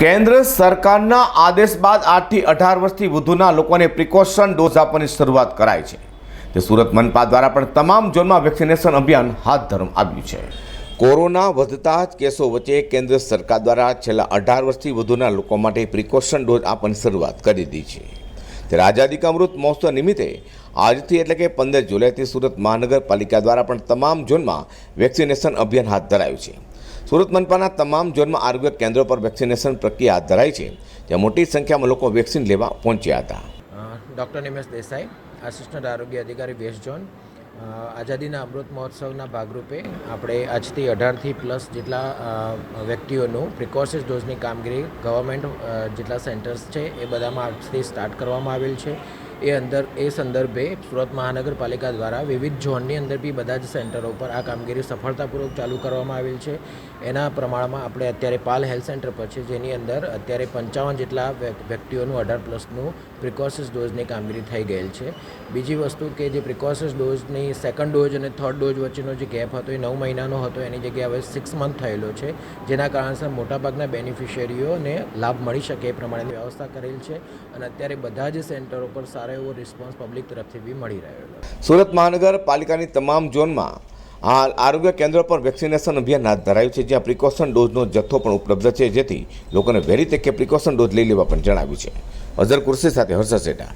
કેન્દ્ર સરકારના આદેશ બાદ આઠથી અઢાર વર્ષથી વધુના લોકોને પ્રિકોશન ડોઝ આપવાની શરૂઆત કરાઈ છે. તે સુરત મનપા દ્વારા પણ તમામ ઝોનમાં વેક્સિનેશન અભિયાન હાથ ધરવામાં આવ્યું છે. કોરોના વધતા જ કેસો વચ્ચે કેન્દ્ર સરકાર દ્વારા છેલ્લા અઢાર વર્ષથી વધુના લોકો માટે પ્રિકોશન ડોઝ આપવાની શરૂઆત કરી દીધી છે. ત્યારે આઝાદી કા અમૃત મહોત્સવ નિમિત્તે આજથી એટલે કે પંદર જુલાઈથી સુરત મહાનગરપાલિકા દ્વારા પણ તમામ ઝોનમાં વેક્સિનેશન અભિયાન હાથ ધરાયું છે. સુરત મનપાના તમામ ઝોનમાં આરોગ્ય કેન્દ્રો પર વેક્સિનેશન પ્રક્રિયા હાથ ધરાઈ છે, જ્યાં મોટી સંખ્યામાં લોકો વેક્સિન લેવા પહોંચ્યા હતા. ડૉક્ટર નિમેશ દેસાઈ, આસિસ્ટન્ટ આરોગ્ય અધિકારી વેસ્ટ ઝોન. આઝાદીના અમૃત મહોત્સવના ભાગરૂપે આપણે આજથી અઢારથી પ્લસ જેટલા વ્યક્તિઓનું પ્રિકોશિયસ ડોઝની કામગીરી ગવર્મેન્ટ જેટલા સેન્ટર્સ છે એ બધામાં આજથી સ્ટાર્ટ કરવામાં આવેલ છે. એ અંદર, એ સંદર્ભે સુરત મહાનગરપાલિકા દ્વારા વિવિધ ઝોનની અંદર બી બધા જ સેન્ટરો પર આ કામગીરી સફળતાપૂર્વક ચાલુ કરવામાં આવેલ છે. એના પ્રમાણમાં આપણે અત્યારે પાલ હેલ્થ સેન્ટર પર છે, જેની અંદર અત્યારે પંચાવન જેટલા વ્યક- વ્યક્તિઓનું અઢાર પ્લસનું પ્રિકોસિસ ડોઝની કામગીરી થઈ ગયેલ છે. બીજી વસ્તુ કે જે પ્રિકોસિસ ડોઝની સેકન્ડ ડોઝ અને થર્ડ ડોઝ વચ્ચેનો જે ગેપ હતો, એ નવ મહિનાનો હતો, એની જગ્યાએ હવે સિક્સ મંથ થયેલો છે, જેના કારણસર મોટાભાગના બેનિફિશિયરીઓને લાભ મળી શકે એ પ્રમાણેની વ્યવસ્થા કરેલ છે. અને અત્યારે બધા જ સેન્ટરો પર સારો એવો રિસ્પોન્સ પબ્લિક તરફથી બી મળી રહ્યો છે સુરત મહાનગરપાલિકાની તમામ ઝોનમાં હાલ આરોગ્ય કેન્દ્રો પર વેક્સિનેશન અભિયાન હાથ ધરાયું છે, જ્યાં પ્રિકોશન ડોઝનો જથ્થો પણ ઉપલબ્ધ છે, જેથી લોકોને વહેલી તકે પ્રિકોશન ડોઝ લઈ લેવા પણ જણાવ્યું છે. અઝર કુર્સી સાથે હર્ષ સેટા.